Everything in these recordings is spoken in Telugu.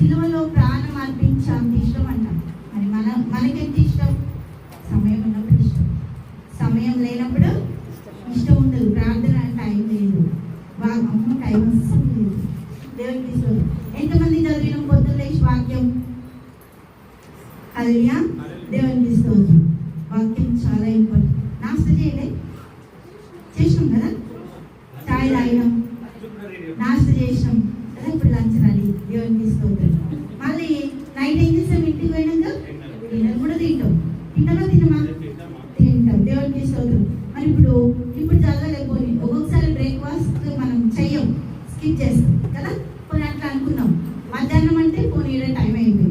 సిలువలో ప్రాణం అర్పించి ఇష్టం అంటాం. మరి మన మనకెంత ఇష్టం? సమయం ఉన్నప్పుడు ఇష్టం. సమయం లేనప్పుడు ఇష్టం ఉండదు. ప్రార్థన టైం లేదు. వాక్యం అమ్మ టైం వస్తుంది దేవుడికి ఎంతమంది చదివిన పొద్దున్న వాక్యం? అదియా దేవుడికి ఇష్టం వాక్యం చాలా ఇంపార్టెంట్. నాస్త చేయలే చేసినాం కదా? ఇప్పుడు ఇప్పుడు చదవలేకపోయి ఒక్కొక్కసారి బ్రేక్ఫాస్ట్ మనం చెయ్యం స్కిప్ చేస్తాం కదా? కొన్ని అట్లా అనుకున్నాం. మధ్యాహ్నం అంటే పోనీ టైం అయిపోయింది.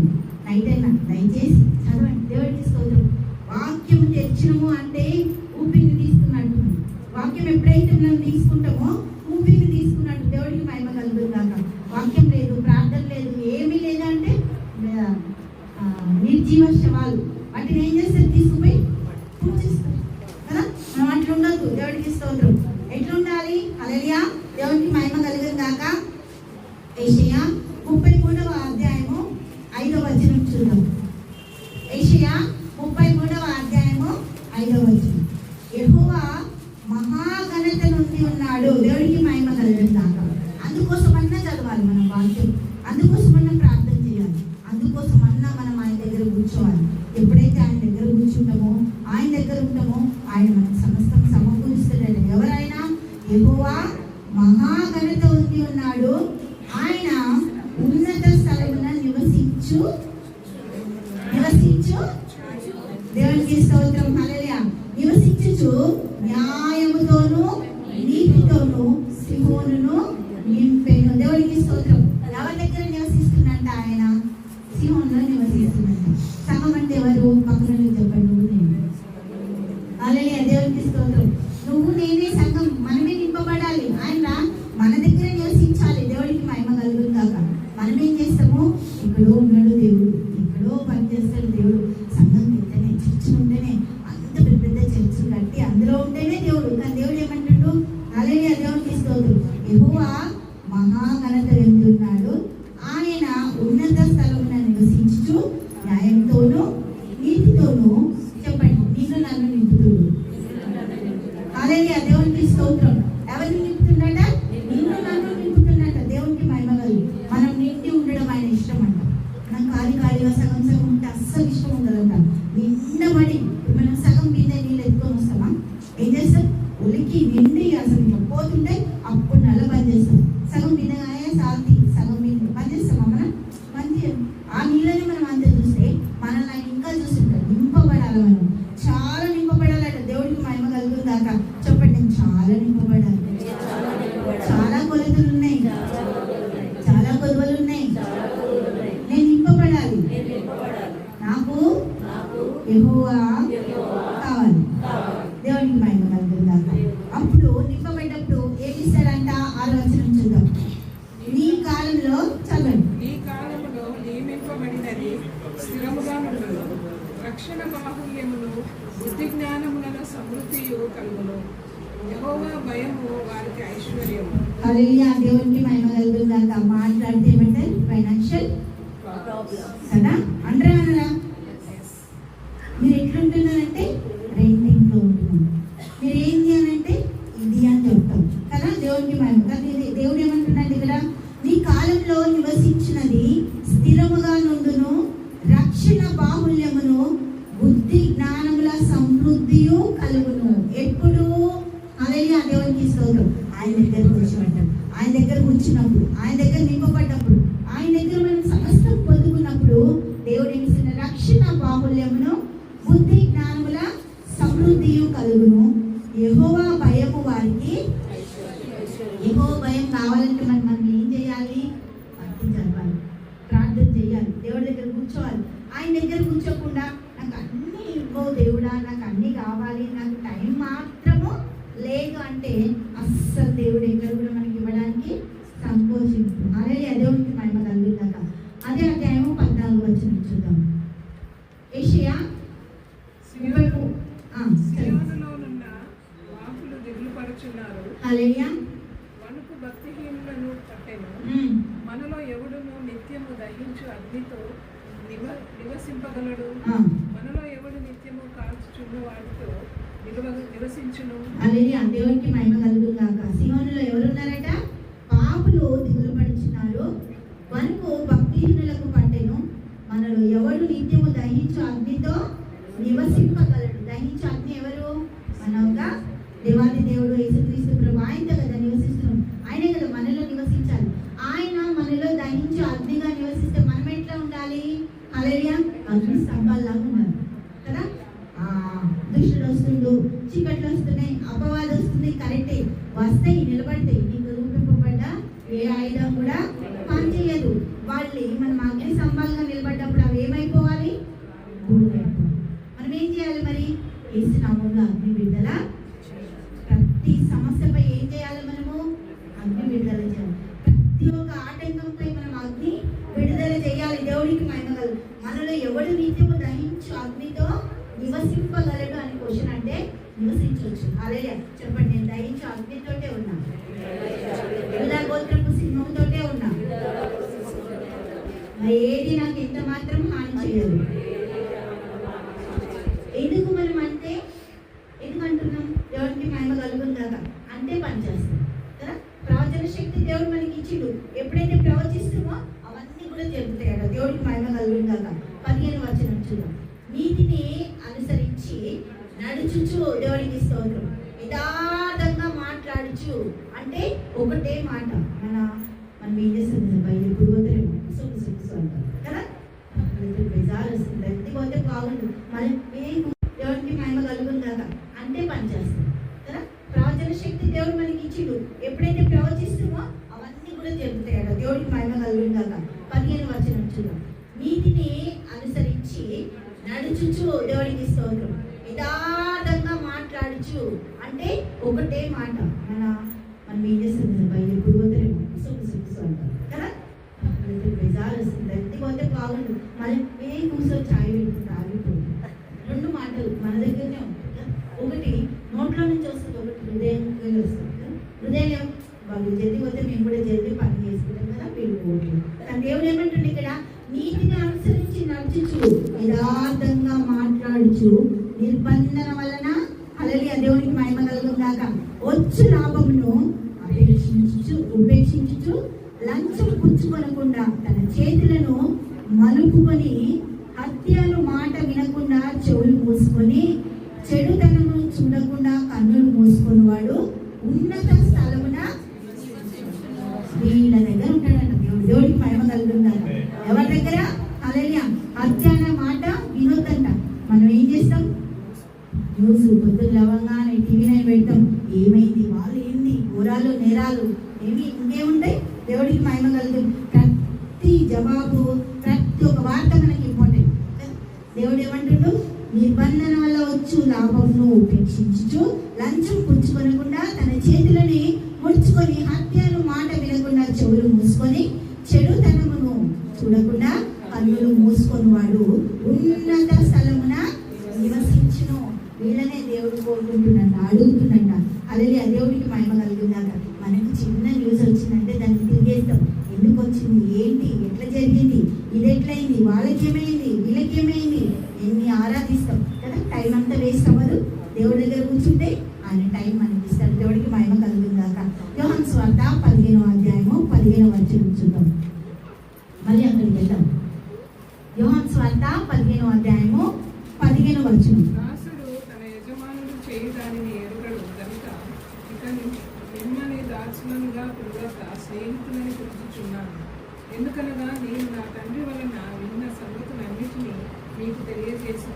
నైట్ అయినా దయచేసి చదవండి. దేవుడికి తీసుకోవద్దు వాక్యం తెచ్చినము అంటే ఊపిరిని తీసుకున్నట్టు. వాక్యం ఎప్పుడైతే మనం తీసుకుంటామో ఊపిరిని తీసుకున్నట్టు దేవుడికి మహిమ కలుగుతుంది కాక. వాక్యం లేదు ప్రార్థన లేదు ఏమీ లేదంటే ఆ, నిర్జీవ శవాలు వాటిని ఏం చేస్తారు తీసుకుపోయి పూజిస్తారు కదా మనం అట్లా ఉండదు దేవుడికి స్తోత్రం ఎట్లా ఉండాలి అలలియా దేవునికి మహిమ కలిగిన కాక ఏషియా ముప్పై మూడవ అధ్యాయము ఐదవ చూద్దాం. ఏషియా ముప్పై మూడవ అధ్యాయము ఐదవ వచ్చిన యెహోవా మహాఘనత నుండి ఉన్నాడు. దేవుడికి మహిమ కలిగిన అందుకోసం అందుకోసమన్నా చదవాలి మనం వాక్యం. అందుకోసమన్నా ప్రార్థన చేయాలి. అందుకోసమన్నా మనం ఆయన దగ్గర కూర్చోవాలి. ఎప్పుడైతే ఆయన దగ్గర కూర్చుంటామో ఆయన దగ్గర ఉంటామో ఆయన మనకు సమస్తం సమకూరుస్తున్నాడు ఎవరైనా? యెహోవా మహాఘనత ఉంది ఉన్నాడు. సిహోనును నింపెను దేవునికి స్తోత్రం. ఎవరి దగ్గర నివసిస్తున్నంట ఆయన సింహంలో నివసిస్తున్నంట సంఘం అంటే ఎవరు? పక్కన చెప్పండి. నువ్వు నేను హల్లెలూయా దేవునికి స్తోత్రం. నువ్వు నేనే సంఘం మనమే నింపబడాలి. ఆయన మన దగ్గర నివసించాలి. దేవుడికి మహిమ కలుగుతుంది కాక మనం ఏం చేస్తాము? ఇప్పుడు న్యాయంతోనూ నీతితోనూ చెప్పండి. నేను నన్ను నింపుతుడు అలాగే దేవునికి స్తోత్రం. కొలతలు ఉన్నాయి చాలా కొలువలు ఉన్నాయి నేను నింపబడాలి నాకు ఎగువ కావాలి. దేవుడికి మైండ్ కలుగుతుందాక అప్పుడు నింపబడ్డప్పుడు ఏమి ఇస్తాడంట ఆలోచన చూద్దాం. నీ కాలంలో చదవండి. ఈ కాలంలో నియమింపబడినది స్థిరముగా ఉండదు రక్షణ బాహుల్యములు బుద్ధి జ్ఞానములలో సమృద్ధియు కలుగును. హల్లెలూయా. దేవునికి మహిమ కలుగుతుందాక మాట్లాడితే ఏమంటే ఫైనాన్షియల్ కదా? అంటారా అనరా మీరు ఎట్లుంటున్నారంటే స్తోత్రం ఆయన దగ్గర ఆయన దగ్గర కూర్చున్నప్పుడు ఆయన దగ్గర నింపబడ్డప్పుడు ఆయన దగ్గర మనం సమస్తం పొందుకున్నప్పుడు దేవుడు ఇచ్చిన రక్షణ బాహుల్యమును బుద్ధి జ్ఞానముల సమృద్ధి కలుగును. యహోవా భయము వారికి ఎహో భయం కావాలంటే మనం మనం ఏం చేయాలి? భక్తి చదవాలి ప్రార్థన చేయాలి. దేవుడి దగ్గర కూర్చోవాలి. ఆయన దగ్గర కూర్చోకుండా అలా దేవునికి మహిమ కలుగు కాక సిహోనులో ఎవరున్నారట? పాపులు దిగులు పడించినారు మనకు భక్తిహీనులకు పట్టెను. మనలో ఎవరు నిత్యము దహించు అగ్నితో నివసింప వాళ్ళు మనం అగ్ని స్తంభాలుగా నిలబడ్డప్పుడు అవి ఏమైపోవాలి? మనం ఏం చేయాలి మరి? ఏసునామంలో అగ్ని విడుదల ప్రతి సమస్యపై ఏం చేయాలి మనము? అగ్ని విడుదల చేయాలి. ప్రతి ఒక్క ఆటంకంపై మనం అగ్ని విడుదల చేయాలి. దేవుడికి మహిమగలదు మనలో ఎవడు నిత్యము దహించు అగ్నితో నివసింపగలడు అని క్వశ్చన్ అంటే నివసించవచ్చు. అలాగే చెప్పండి నేను దహించు అగ్నితోటే ఉన్నాను గోత్రం ఏది నాకు ఎంత మాత్రం హాని చేయదు. ఎందుకు మనం అంటే ఎందుకు అంటున్నాం దేవుడికి మహిమ కలుగును కాక అంటే పనిచేస్తాం కదా? ప్రవచన శక్తి దేవుడు మనకి ఇచ్చిండు. ఎప్పుడైతే ప్రవచిస్తామో అవన్నీ కూడా జరుగుతాయి కదా దేవుడికి మహిమ కలుగును కాక పదిహేను వచనం చూద్దాం. నీతిని అనుసరించి నడుచుచు దేవుడికి స్తోత్రం. యథార్థంగా మాట్లాడుచు. అంటే ఒకటే మాట మన మనం ఏం చేస్తుంది బయట వస్తుంది పోతే బాగుండు మళ్ళీ ఏం దేవుడికి మహిమ కదా అంటే పని చేస్తాం కదా ప్రవచన శక్తి దేవుడు మనకి ఇచ్చిండు ఎప్పుడైతే ప్రవచిస్తామో అవన్నీ కూడా జరుగుతాయి కదా దేవుడికి మహిమ కలుగును కదా పదిహేను వచనం చూద్దాం నీతిని అనుసరించి నడుచుచు దేవుడికి స్తోత్రం యథార్థంగా మాట్లాడుచు అంటే ఒకటే మాట. మన మనం ఏం చేస్తుంది బయట ఎప్పుడు సుఖ సుఖ అంటారు కదా బెజార్ వస్తుంది ఎత్తి పోతే బాగుండు మళ్ళీ ఏ కూర్చొని చాయ్ పెట్టుకుంటా ఆగిపోయింది రెండు మాటలు మన దగ్గరనే ఉంటాయి ఒకటి నోట్లో నుంచి వస్తుంది ఒకటి హృదయం వస్తుంది హృదయం వాళ్ళు జల్ది పోతే మేము కూడా జల్దీ పని చేసుకుంటాం కదా వీళ్ళు పోట్లు కానీ దేవుడు ఏమంటుండే ఇక్కడ? నీతిని అనుసరించి నడుచుచు యథార్థంగా మాట్లాడుచు. నిర్బంధన వలన అలలి దేవునికి మహిమ కలుగు కాక వచ్చు లాభమును అపేక్షించు ఉపేక్షించుచు లంచం పుచ్చుకొనకుండా తన చేతులను మలుపుకొని హత్యలు మాట వినకుండా చెవులు మూసుకొని చెడుతనము చూడకుండా కన్నులు మూసుకొని వాడు ఉన్నత స్థలమున వీళ్ళ దగ్గర ఉంటాడంట దేవుడు. దేవుడికి మహిమ కలుగుతాడు ఎవరి దగ్గర? అలలియా హత్య అనే మాట వినొద్దంట. మనం ఏం చేస్తాం? న్యూస్ పొద్దున్న లవంగానే టీవీ నైన్ పెడతాం. ఏమైంది? వాళ్ళు ఏంది? ఘోరాలు నేరాలు ఏమి ఇంకేముంటాయి? దేవుడికి మహిమ కలుగుతుంది ప్రతి జవాబు ప్రతి ఒక్క వార్త మనకి ఇంపార్టెంట్ దేవుడు ఏమంటుండు నిబంధన వల్ల వచ్చు లాభంను ఉపేక్షించుచు లంచం పుచ్చుకొనకుండా తన చేతులని ముడుచుకొని హత్యను మాట వినకుండా చెవులు మూసుకొని చెడుతనమును చూడకుండా కన్నులు మూసుకొని వాడు ఉన్నత స్థలమున నివసించును వీళ్ళనే దేవుడు అదే అలాగే ఆ దేవుడికి మహిమ కలుగుందాక మనకి చిన్న న్యూస్ వచ్చిందంటే దాన్ని తిరిగేస్తాం. ఎందుకు వచ్చింది? ఏంటి? ఎట్లా జరిగింది? ఇది ఎట్లయింది? వాళ్ళకి ఏమైంది వీళ్ళకి ఏమైంది ఎన్ని ఆరాధిస్తాం. కదా టైం అంతా వేస్ట్ అవ్వదు. దేవుడి దగ్గర కూర్చుంటే ఆయన టైం మనకి ఇస్తాడు. దేవుడికి మహిమ కలుగుందాక యోహన్ స్వార్థ పదిహేనో అధ్యాయము పదిహేనో వచ్చిన చూద్దాం. మళ్ళీ అక్కడికి వెళ్దాం. యోహన్ స్వార్థ పదిహేనో అధ్యాయము పదిహేను వచనం. పర్సనల్గా పిలవక స్నేహితులని పిలుచుచున్నాను ఎందుకనగా నేను నా తండ్రి వలన విన్న సంగతులన్నిటినీ మీకు తెలియజేసి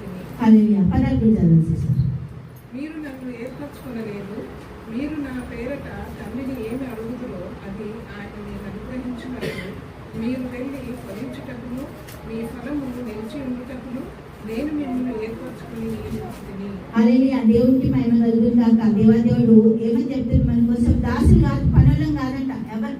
మీరు నన్ను ఏర్పరచుకునలేదు. మీరు నా పేరట తండ్రిని ఏమి అడుగుతుందో అది ఆయన నేను అనుగ్రహించినప్పుడు మీరు వెళ్ళి ఫలించుటప్పుడు మీ ఫలము నిలిచి ఉండేటప్పుడు నేను మిమ్మల్ని ఏర్పరచుకుని దేవునికి మహిమ ఏమని చెప్తున్నారు దాసులు కాదు పనులం కాదంట. ఎవరు